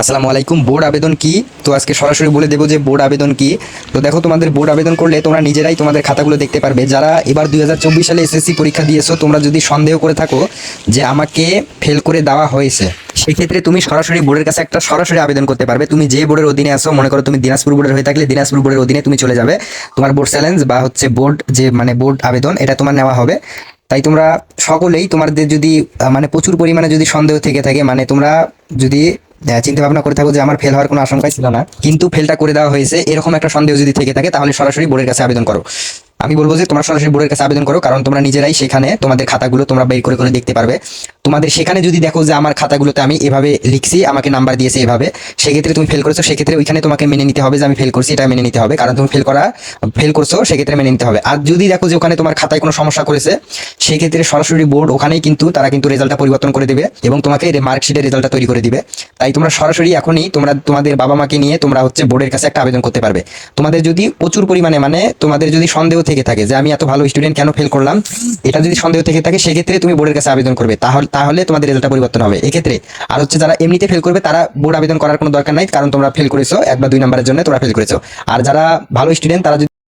আসসালামু আলাইকুম। বোর্ড আবেদন কি? তো আজকে সরাসরি বলে দেবো যে বোর্ড আবেদন কি। তো দেখো, তোমাদের বোর্ড আবেদন করলে তোমরা নিজেরাই তোমাদের খাতাগুলো দেখতে পারবে। যারা এবার দুই হাজার চব্বিশ সালে এসএসসি পরীক্ষা দিয়েছ, তোমরা যদি সন্দেহ করে থাকো যে আমাকে ফেল করে দেওয়া হয়েছে, সেক্ষেত্রে তুমি সরাসরি বোর্ডের কাছে একটা সরাসরি আবেদন করতে পারবে। তুমি যে বোর্ডের অধীনে আসো মনে করো তুমি দিনাজপুর বোর্ডের হয়ে থাকলে দিনাজপুর বোর্ডের অধীনে তুমি চলে যাবে। তোমার বোর্ড চ্যালেঞ্জ বা হচ্ছে বোর্ড যে মানে বোর্ড আবেদন, এটা তোমার নেওয়া হবে। তাই তোমরা সকলেই তোমাদের যদি মানে প্রচুর পরিমাণে যদি সন্দেহ থেকে থাকে মানে তোমরা যদি চিন্তা ভাবনা করে থাকো যে আমার ফেল হওয়ার কোনো আশঙ্কাই ছিল না। কিন্তু ফেলটা করে দেওয়া হয়েছে, এরকম একটা সন্দেহ যদি থেকে থাকে, তাহলে সরাসরি বোর্ডের কাছে আবেদন করো। আমি বলব যে তোমরা সরাসরি বোর্ডের কাছে আবেদন করো, কারণ তোমরা নিজেরাই সেখানে তোমাদের খাতাগুলো তোমরা বের করে করে দেখতে পারবে। তোমাদের সেখানে যদি দেখো যে আমার খাতাগুলোতে আমি এভাবে লিখছি, আমাকে নাম্বার দিয়েছে এভাবে, সেক্ষেত্রে তুমি ফেল করেছ, সেক্ষেত্রে ওইখানে তোমাকে মেনে নিতে হবে যে আমি ফেল করছি, এটা মেনে নিতে হবে। কারণ তুমি ফেল করা ফেল করছ, সেক্ষেত্রে মেনে নিতে হবে। আর যদি দেখো যে ওখানে তোমার খাতায় কোনো সমস্যা করেছে, সেক্ষেত্রে সরাসরি বোর্ড ওখানেই কিন্তু তারা কিন্তু রেজাল্টটা পরিবর্তন করে দেবে এবং তোমাকে মার্কশিটের রেজাল্টটা তৈরি করে দিবে। তাই তোমরা সরাসরি এখনই তোমরা, তোমাদের বাবা মাকে নিয়ে তোমরা হচ্ছে বোর্ডের কাছে একটা আবেদন করতে পারবে। তোমাদের যদি প্রচুর পরিমাণে মানে তোমাদের যদি সন্দেহ থেকে থাকে যে আমি এত ভালো স্টুডেন্ট কেন ফেল করলাম, এটা যদি সন্দেহ থেকে থাকে, সেক্ষেত্রে তুমি বোর্ডের কাছে আবেদন করবে। তাহলে তাহলে তোমাদের রেজাল্টটা পরিবর্তন হবে। এক্ষেত্রে আর হচ্ছে যারা এমনিতে ফেল করবে, তারা বোর্ড আবেদন করার কোনো দরকার নাই, কারণ তোমরা ফেল করেছ, এক বা দুই নম্বরের জন্য তোমরা ফেল করেছ। আর যারা ভালো স্টুডেন্ট তারা